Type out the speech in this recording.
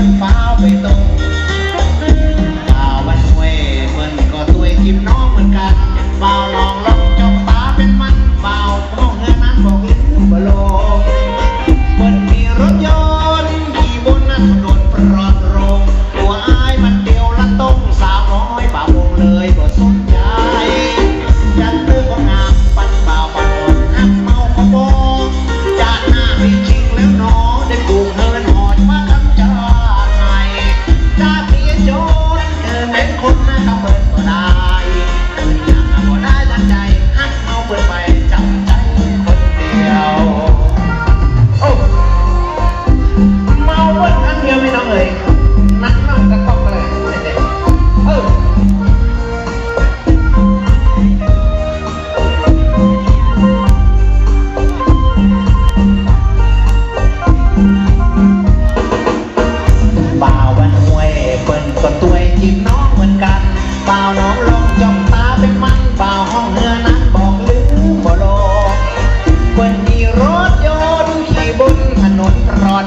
มันฟ้าไปตรงบ่าววันเวยเพิ่นก็ตัวกินน้องเหมือนกันบ่าวลองลองจ้องตาเป็นมันบ่าวพ้องเงินนั้นบอกลืมบ่ลงเพิ่นมีรถยนต์ขี่บนนั้นโดนปลอดโรงตัวอายมันเดียวละตรงสาวน้อยบ่าววงเลยบ่สนใจ วันนี้รถยนต์ขี่บนถนนรอด